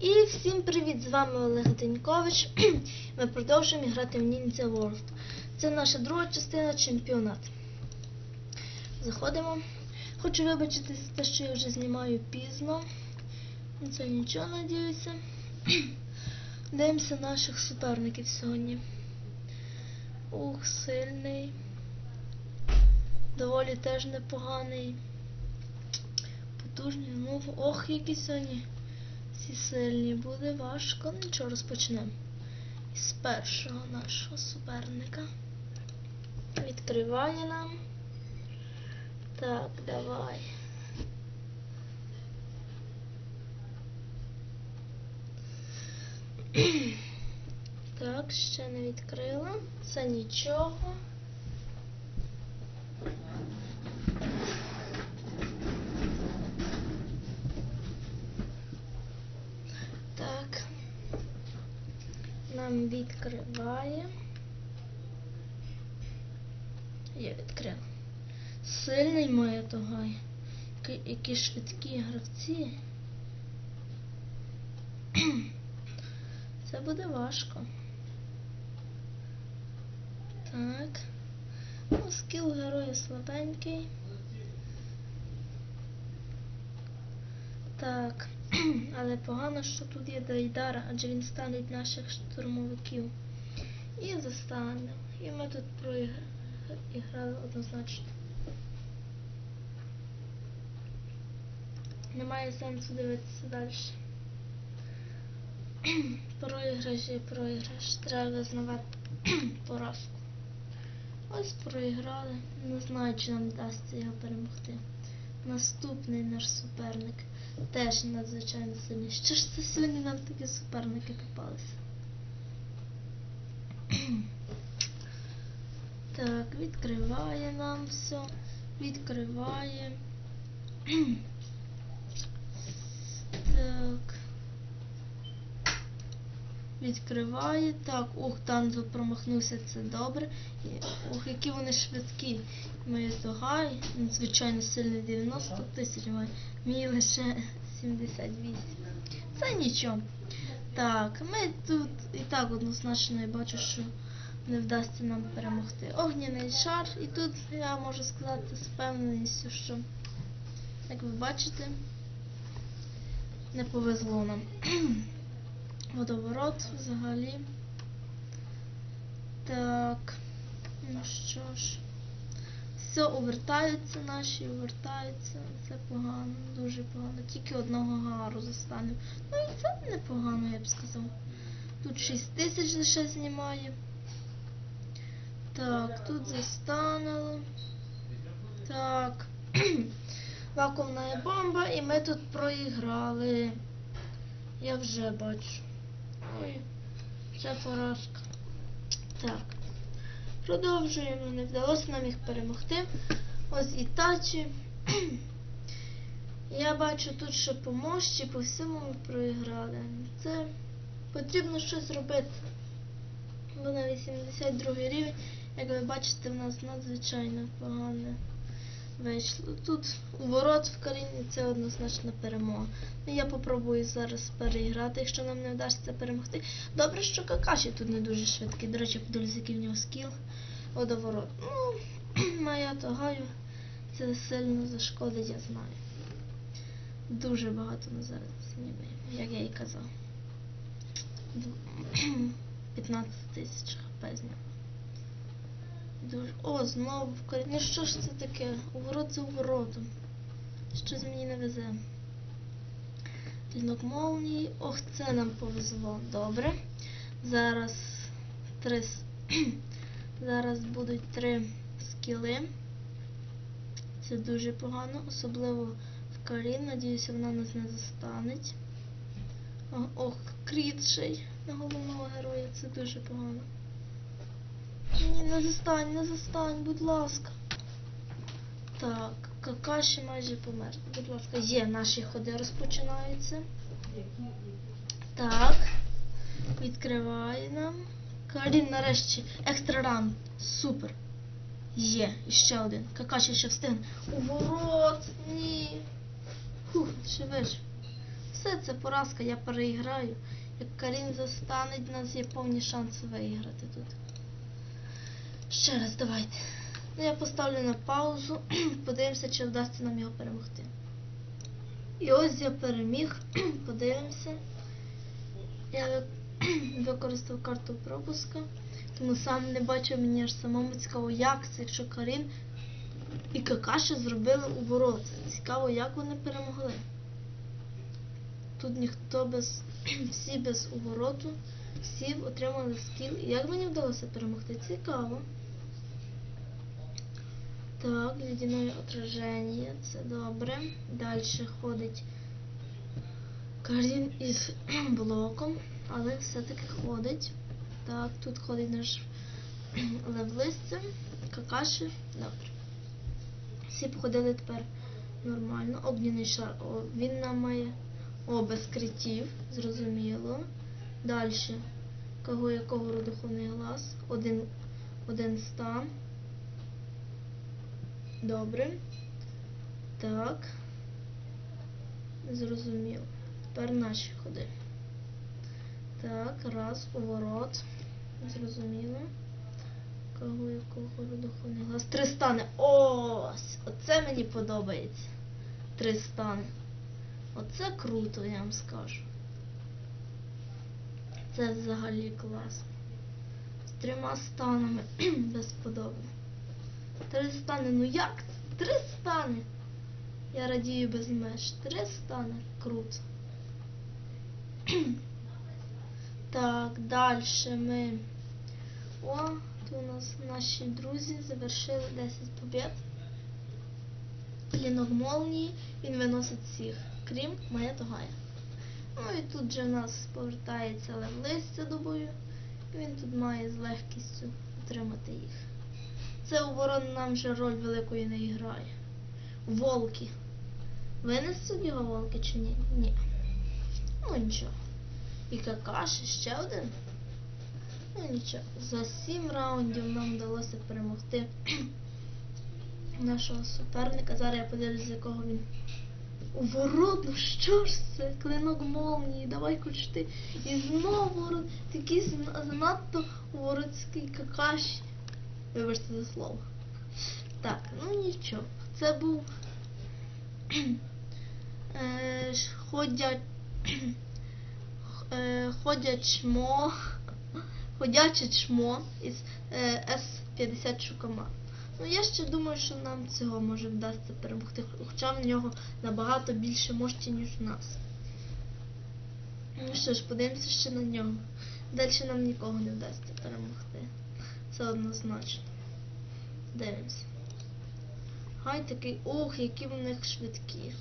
І всім привіт! З вами Олег Денькович. Ми продовжуємо грати в Ninja World. Це наша друга частина чемпіонат. Заходимо. Хочу вибачитися за те, що я вже знімаю пізно. Це нічого, надіюся. Дивимося наших суперників сьогодні. Ух, сильний. Доволі теж непоганий. Потужний. Ну, ох, які сьогодні. Всі сильні буде важко. Ну, Нічого розпочнемо. Із першого нашого суперника. Відкриває нам. Так, давай. Так, ще не відкрила. Це нічого. Так. Нам відкриває. Я відкрила. Сильний моя тогай. Які швидкі гравці. Це буде важко. Так. Ну, скіл героя слабенький. Так. Але погано, що тут є Дайдара, адже він станеть наших штурмовиків. І застане. І ми тут проіграли однозначно. Немає сенсу дивитися далі. Проіграш і проіграш. Треба визнавати поразку. Ось проіграли. Не знаю, чи нам вдасться його перемогти. Наступний наш суперник теж надзвичайно сильні. Що ж це сьогодні нам такі суперники попалися? Так, відкриває нам все. Відкриває. Так. Відкриває. Так, ух, Танзо промахнувся, це добре. І, Ух, які вони швидкі. Мої Тогай, надзвичайно сильний 90 тисяч має. Мій лише 78. Це нічого. Так, ми тут і так однозначно я бачу, що не вдасться нам перемогти. Огняний шар, і тут я можу сказати з впевненістю, що, як ви бачите, не повезло нам. Водоворот взагалі. Так. Ну що ж. Все, увертаються наші, увертаються. Це погано, дуже погано. Тільки одного гару застанемо. Ну і це непогано, я б сказав. Тут 6 тисяч лише знімає. Так, тут застануло. Так. Вакуумна бомба, і ми тут проіграли. Я вже бачу. Ой, це поразка. Так. Продовжуємо. Не вдалося нам їх перемогти. Ось Ітачі. Я бачу тут, що по мощі, по всьому ми проіграли. Це потрібно щось робити. Бо на 82 рівень, як ви бачите, в нас надзвичайно погане вийшло. Тут у ворот в Каріні це однозначна перемога. Ну, я попробую зараз переіграти, якщо нам не вдасться перемогти. Добре, що Какаші тут не дуже швидкий. До речі, подивлюсь, який в нього скіл. Водоворот. Ну, моя тогаю це сильно зашкодить, я знаю. Дуже багато ми зараз знімаємо, як я і казав. 15 тисяч хп зняв. О, знову в корі. Ну що ж це таке? Уворот за уворотом. Щось мені не везе. Клінок молнії. Ох, це нам повезло. Добре. Зараз три. Зараз будуть три скіли. Це дуже погано, особливо в Карін. Надіюся, вона нас не застанеть. Ох, крітший на головного героя. Це дуже погано. Ні, не застань, не застань, будь ласка. Так, Какаші майже помер. Будь ласка, є, наші ходи розпочинаються. Так. Відкриває нам. Карін нарешті. Екстра ран. Супер. Є, і ще один. Какаші ще встигне. Уворот! Ні. Фух, вижив. Все, це поразка, я переіграю. Як Карін застанеть, у нас є повні шанси виграти тут. Ще раз, давайте. Ну, я поставлю на паузу, подивимося, чи вдасться нам його перемогти. І ось я переміг. Подивимося. Я використав карту пропуска, тому сам не бачив мені аж самому цікаво, як це, якщо Карін і Какаші зробили уворот. Цікаво, як вони перемогли. Тут ніхто без всі без увороту, всі отримали скіл. Як мені вдалося перемогти? Цікаво. Так, ледяное отраження, це добре. Далі ходить Карін із блоком, але все-таки ходить. Так, тут ходить наш левлисця, какаші. Добре. Всі походили тепер нормально. Огняний шар. О, він нам має. О, без критів, зрозуміло. Далі. Кого якого родоховний глаз. Один, один стан. Добре. Так. Зрозумів. Тепер наші ходи. Так, раз, поворот. Зрозуміло. Кого якого родоховний глаз. Три стани. Ось! Оце мені подобається. Три стани. Оце круто, я вам скажу. Це взагалі клас. З трьома станами безподобно. Три стани, ну як? Три стани. Я радію без меж. Три стани. Круто. Так, далі ми. О, тут у нас наші друзі завершили 10 побед. Клінок молнії, він виносить всіх, крім Мая Тогая. Ну і тут же в нас повертається левлистя до бою. І він тут має з легкістю отримати їх. Це оборон нам вже роль великої не грає. Волки. Винесуть його волки чи ні? Ні. Ну нічого. І какаші ще один. Ну нічого. За сім раундів нам вдалося перемогти нашого суперника. Зараз я подивлюсь, з якого він. Уворот, ну що ж це? Клинок молнії, давай хоч ти. І знову ворот, такий занадто воротський какаші. Вибачте за слово. Так, ну нічого. Це був е, ж- ходя... е, ходячмо. Ходяче чмо із е, С-50 Шукама. Ну, я ще думаю, що нам цього може вдасться перемогти, хоча в нього набагато більше мощі, ніж у нас. Ну що ж, подивимося ще на нього. Далі нам нікого не вдасться перемогти. Це однозначно. Дивимося. Гай такий, ох, які в них швидкі.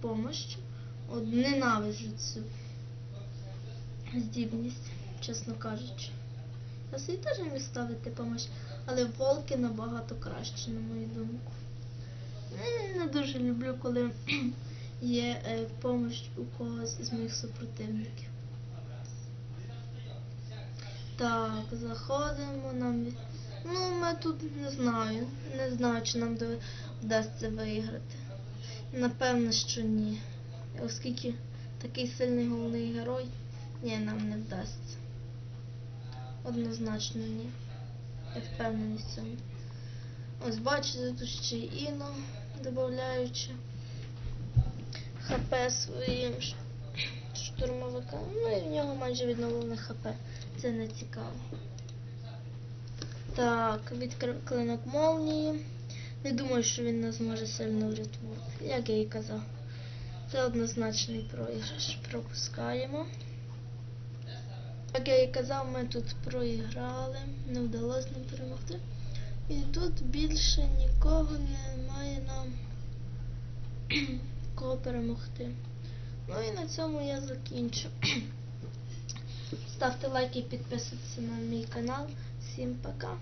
Помощ. От ненавиджу цю здібність, чесно кажучи. Я собі теж міг ставити помощ, але волки набагато краще, на мою думку. Е, Не дуже люблю, коли є е, помощ у когось із моїх супротивників. Так, заходимо, нам. Ну, ми тут не знаю. Не знаю, чи нам вдасться виграти. Напевно, що ні. Оскільки такий сильний головний герой, ні, нам не вдасться. Однозначно ні. Я впевнений в цьому. Ось бачите, тут ще Іно, додаючи ХП своїм штурмовикам. Ну і в нього майже відновлене ХП. Це не цікаво. Так, відкрив клинок молнії. Не думаю, що він нас може сильно врятувати, як я і казав. Це однозначний програш. Пропускаємо. Як я і казав, ми тут проіграли, не вдалося нам перемогти. І тут більше нікого немає нам кого перемогти. Ну і на цьому я закінчу. Ставте лайки і підписуйтесь на мій канал. Всім пока!